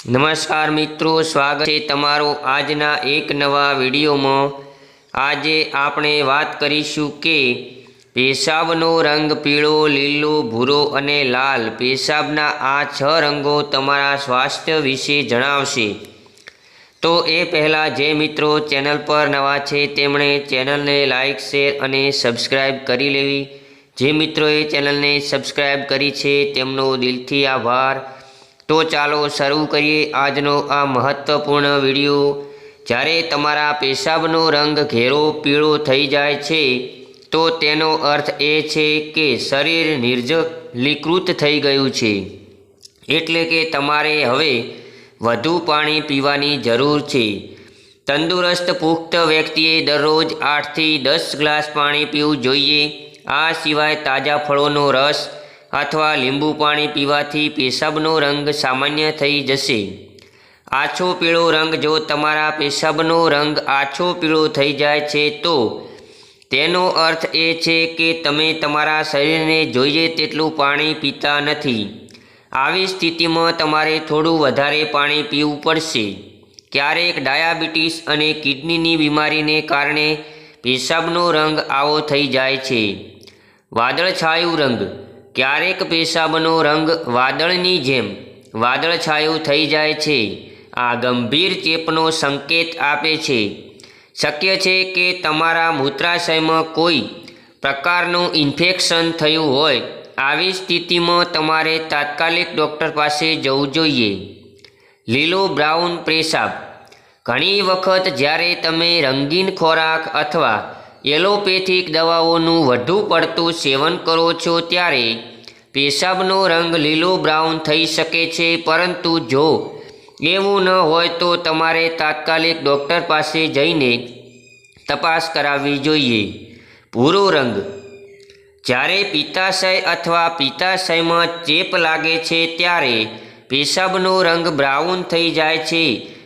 નમસ્કાર મિત્રો, સ્વાગત છે તમારો આજના એક નવા વિડીયોમાં. આજે આપણે વાત કરીશું કે પેશાબનો રંગ પીળો, લીલો, ભૂરો અને લાલ પેશાબના આ છ રંગો તમારા સ્વાસ્થ્ય વિશે જણાવશે. તો એ પહેલાં જે મિત્રો ચેનલ પર નવા છે તેમણે ચેનલને લાઇક શેર અને સબસ્ક્રાઈબ કરી લેવી. જે મિત્રોએ ચેનલને સબસ્ક્રાઈબ કરી છે તેમનો દિલથી આભાર. તો ચાલો શરૂ કરીએ આજનો આ મહત્ત્વપૂર્ણ વીડિયો. જ્યારે તમારા પેશાબનો રંગ ઘેરો પીળો થઈ જાય છે, તો તેનો અર્થ એ છે કે શરીર નિર્જલીકૃત થઈ ગયું છે. એટલે કે તમારે હવે વધુ પાણી પીવાની જરૂર છે. તંદુરસ્ત પુખ્ત વ્યક્તિએ દરરોજ આઠથી દસ ગ્લાસ પાણી પીવું જોઈએ. આ સિવાય તાજા ફળોનો રસ અથવા લીંબુ પાણી પીવાથી પેશાબનો રંગ સામાન્ય થઈ જશે. આછો પીળો રંગ જો તમારા પેશાબનો રંગ આછો પીળો થઈ જાય છે તો? તેનો અર્થ એ છે કે તમે તમારા શરીરને જોઈએ તેટલું પાણી પીતા નથી. આવી સ્થિતિમાં તમારે થોડું વધારે પાણી પીવું પડશે. ક્યારેક ડાયાબિટીસ અને કિડનીની બીમારીને કારણે પેશાબનો રંગ આવો થઈ જાય છે. વાદળછાયું રંગ. ક્યારેક પેશાબનો રંગ વાદળની જેમ વાદળછાયું થઈ જાય છે. આ ગંભીર ચેપનો સંકેત આપે છે. શક્ય છે કે તમારા મૂત્રાશયમાં કોઈ પ્રકારનું ઇન્ફેક્શન થયું હોય આવી સ્થિતિમાં તમારે તાત્કાલિક ડૉક્ટર પાસે જવું જોઈએ. લીલો બ્રાઉન પેશાબ. ઘણી વખત જ્યારે તમે રંગીન ખોરાક અથવા એલોપેથિક દવાઓનું વધુ પડતું સેવન કરો છો ત્યારે પેશાબનો રંગ લીલો બ્રાઉન થઈ શકે છે, પરંતુ જો એવું ન હોય તો તમારે તાત્કાલિક ડૉક્ટર પાસે જઈને તપાસ કરાવવી જોઈએ. ભૂરો રંગ. જ્યારે પિત્તાશય અથવા પિત્તાશયમાં ચેપ લાગે છે, ત્યારે પેશાબનો રંગ બ્રાઉન થઈ જાય છે.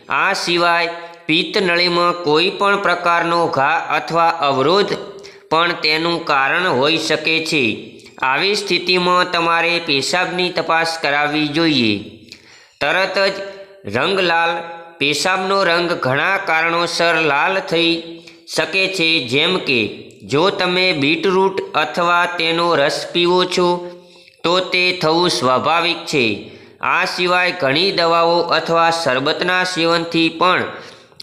આ સિવાય પિત્તનળીમાં કોઈ પણ પ્રકારનો ઘા અથવા અવરોધ પણ તેનું કારણ હોઈ શકે છે. આવી સ્થિતિમાં તમારે પેશાબની તપાસ કરાવવી જોઈએ. તરત જ રંગ લાલ, પેશાબનો રંગ ઘણા કારણોસર લાલ થઈ શકે છે, જેમ કે જો તમે બીટરૂટ અથવા તેનો રસ પીવો છો, તો તે થવું સ્વાભાવિક છે. આ સિવાય ઘણી દવાઓ અથવા શરબતના સેવનથી પણ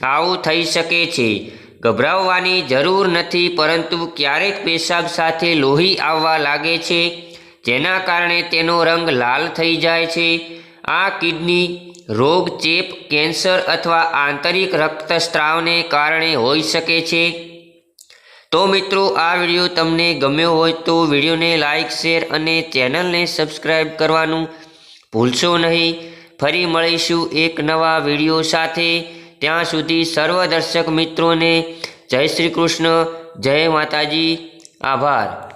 આવું થઈ શકે છે. ગભરાવવાની જરૂર નથી, પરંતુ ક્યારેક પેશાબ સાથે લોહી આવવા લાગે છે, જેના કારણે તેનો રંગ લાલ થઈ જાય છે. આ કિડની રોગ, ચેપ, કેન્સર અથવા આંતરિક રક્તસ્રાવને કારણે હોઈ શકે છે. તો મિત્રો, આ વીડિયો તમને ગમ્યો હોય તો વિડીયોને લાઇક શેર અને ચેનલને સબસ્ક્રાઈબ કરવાનું ભૂલશો નહીં. ફરી મળીશું એક નવા વીડિયો સાથે. ત્યાં સુધી સર્વ દર્શક મિત્રોને જય શ્રી કૃષ્ણ જય માતાજી. આભાર.